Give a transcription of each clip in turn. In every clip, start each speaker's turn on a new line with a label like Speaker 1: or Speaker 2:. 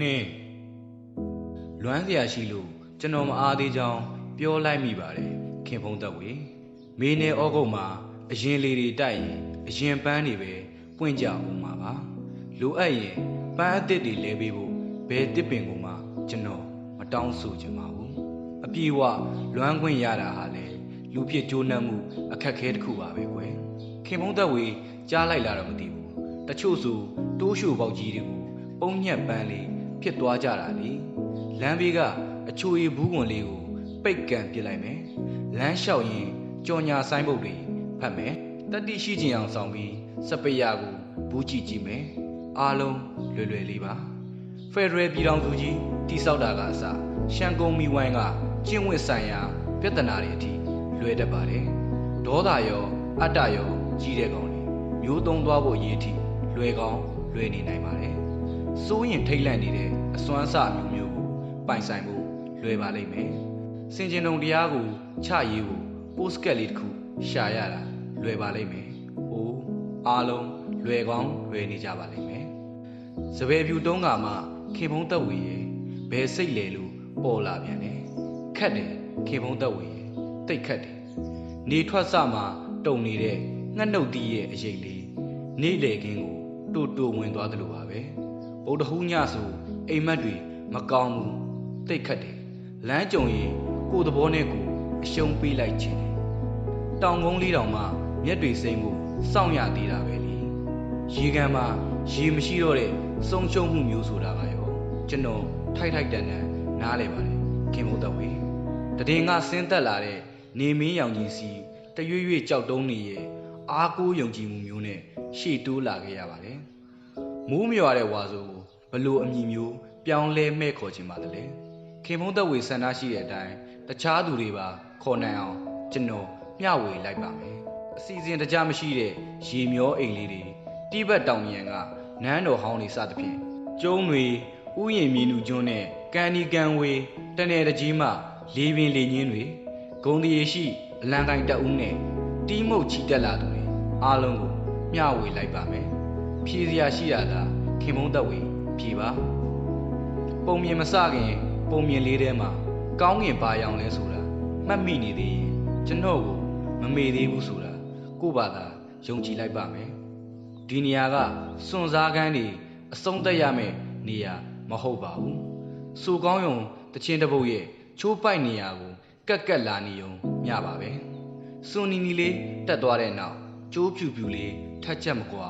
Speaker 1: နှင်းလွမ်းเสียရှိလို့ကျွန်တော်မအားသေးကြောင်းပြောလိုက်မိပါတယ်ခင်ဖုံးသက်ဝေမေနဲ့ဩဂုတ်မှာအရင်လေတွေတိုက်ရင်အရင်ပန်းတွေပဲပွင့်ကြအောင်ပါပါလိုအပ်ရင်ပန်းအသစ်တွေလဲပေးဖို့ဘယ်တစ်ပင်ကိုမှကျွန်တော်မတောင်းဆိုချင်ပါဘူးအပြေဝလွမ်းခွင့်ရတာဟာလေလူဖြစ်ကြိုးနှံမှုအခက်ခဲတစ်ခုပါပဲကွယ်ခင်ဖုံးသက်ဝေကြားလိုက်လာတော့မသိဘူးတချို့ဆိုတိုးရှိုပေါက်ကြီးတွေကိုပုံညက်ပန်းလေး ဖြစ်သွားကြတာလေလမ်းဘေးကအချိုရီဘူးကွန်လေးကိုပိတ်ကန်ပစ်လိုက်မယ်လမ်းလျှောက်ရင်ကြော်ညာဆိုင်ဘုတ်တွေဖတ်မယ်တတိရှိချင်အောင်ဆောင်ပြီးစပယ်ယာကိုဘူးကြည့်ကြည့်မယ်အားလုံးလွယ်လွယ်လေးပါဖက်ဒရယ်ပြည်ထောင်စုကြီးတိဆောက်တာကအစရှန်ကုန်မီဝိုင်းကကျင့်ဝတ်ဆိုင်ရာပြဿနာတွေအထိလွယ်တတ်ပါတယ်ဒေါသရောအတ္တရောကြီးတဲ့ကောင်တွေမျိုးသုံးသွားဖို့ရည်အထိလွယ်ကောင်းလွယ်နေနိုင်ပါတယ် စိုးရင်ထိတ်လန့်နေတဲ့အစွမ်းစမျိုးမျိုးကိုပိုင်ဆိုင်ဖို့လွယ်ပါလိမ့်မယ်စင်ကျင်တုံတရားကိုချရေးဖို့ပိုစကက်လေးတစ်ခုရှာရတာလွယ်ပါလိမ့်မယ်အိုးအားလုံးလွယ်ကောင်းလွယ်နေကြပါလိမ့်မယ်စပယ်ဖြူတုံးကမှခင်ဖုံးသက်ဝေရဲ့ဘယ်စိတ်လဲလို့ပေါ်လာပြန်တယ်ခက်တယ်ခင်ဖုံးသက်ဝေရဲ့တိတ်ခက်တယ်နေထွက်စမှတုံနေတဲ့ငှက်နှုတ်တီးရဲ့အရေးလေးနေလေခင်းကိုတူတူဝင်သွားသလိုပါပဲ ဗုဒ္ဓဟူးညဆိုအိမ်မက်တွေမကောင်းဘူးတိတ်ခတ်တယ်လမ်းကြုံရင်ကိုယ်သဘောနဲ့ကိုယ်အရှုံးပေးလိုက်ခြင်းတယ်တောင်ကုန်းလေးတောင်မှမျက်တွေစိမ့်မှုစောင့်ရသေးတာပဲလေရေကန်မှာရေမရှိတော့တဲ့ဆုံးရှုံးမှုမျိုးဆိုတာကရောကျွန်တော်ထိုက်ထိုက်တန်တန်နားလဲပါတယ်ခင်မို့တော့ဝေတည်ငါဆင်းသက်လာတဲ့နေမင်းရောင်ကြီးစီတရွေ့ရွေ့ကြောက်တုံးနေရဲ့အားကိုးယုံကြည်မှုမျိုးနဲ့ရှေ့တိုးလာခဲ့ရပါတယ် မိုးမြွာတဲ့ဝါဆိုကိုဘလို့အမည်မျိုးပြောင်းလဲမဲ့ခေါ်ခြင်းပါတလဲခင်မုန်းသက်ဝေဆန္ဒရှိတဲ့အတိုင်းတခြားသူတွေပါခေါ်နိုင်အောင်ကျွန်တော်မျှဝေလိုက်ပါမယ်အစီအစဉ်တကြမရှိတဲ့ရေမျောအိမ်လေးတွေတိဘက်တောင်မြန်ကနန်းတော်ဟောင်းတွေစသဖြင့်ကျုံးတွေဥယျာဉ်မြင်းလူကျွန်းနဲ့ကန်ဒီကန်ဝေတနယ်တကြီးမှလေပင်လေညင်းတွေဂုံတရေရှိအလံကိုင်တအုပ်နဲ့တီးမှုတ်ချီတက်လာသူတွေအားလုံးကိုမျှဝေလိုက်ပါမယ် ဖြည့်စရာရှိရတာခင်မုန်းသက်ဝေဖြည့်ပါပုံမြင်မစခင် ပုံမြင်လေးထဲမှာကောင်းငင်ပါရောင်လဲဆိုတာမှတ်မိနေသေးရင်ကျွန်တော်ကိုမမေ့သေးဘူးဆိုတာကို့ဘာသာယုံကြည်လိုက်ပါမယ်ဒီနေရာကစွန့်စားကန်းတွေအဆုံးသက်ရမယ့်နေရာမဟုတ်ပါဘူးစူကောင်းယုံတချင်းတစ်ပုတ်ရဲ့ချိုးပိုက်နေရာကိုကက်ကက်လာနေုံမျှပါပဲစွန်နီနီလေးတက်သွားတဲ့နောက်ကျိုးဖြူဖြူလေးထက်ချက်မကွာ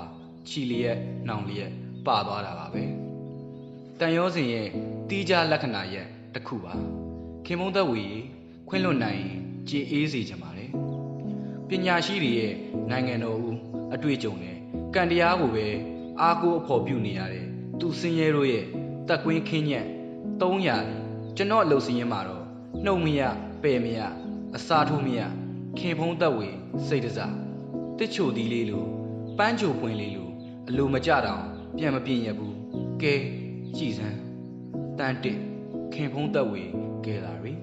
Speaker 1: ခြီလျက်နှောင်လျက်ပါသွားတာပါပဲတန်ရောစင်ရဲ့တီးခြားလက္ခဏာရဲ့တစ်ခုပါခင်မုန်းသက်ဝေခွင့်လွတ်နိုင်ရင်ကြည်အေးစေချင်ပါတယ်ပညာရှိတွေရဲ့နိုင်ငံတော်ဦးအတွေ့အကြုံနဲ့ကံတရားကိုပဲအားကိုးအဖို့ပြုနေရတဲ့သူစင်ရဲတို့ရဲ့တက်ကွင်းခင်းညက်300ကျွန်တော်အလုပ်စင်းရင်မှာတော့နှုတ်မရပယ်မရအစာထိုးမရခင်ဖုံးသက်ဝေစိတ်တစားတစ်ချိုသီးလေးလိုပန်းချိုပွင့်လေးလို အလိုမကြတောင်ပြန်မပြင်းရဘူးကဲကြည်စမ်းတန်တစ်ခင်ဖုံးသက်ဝေကဲလာရီ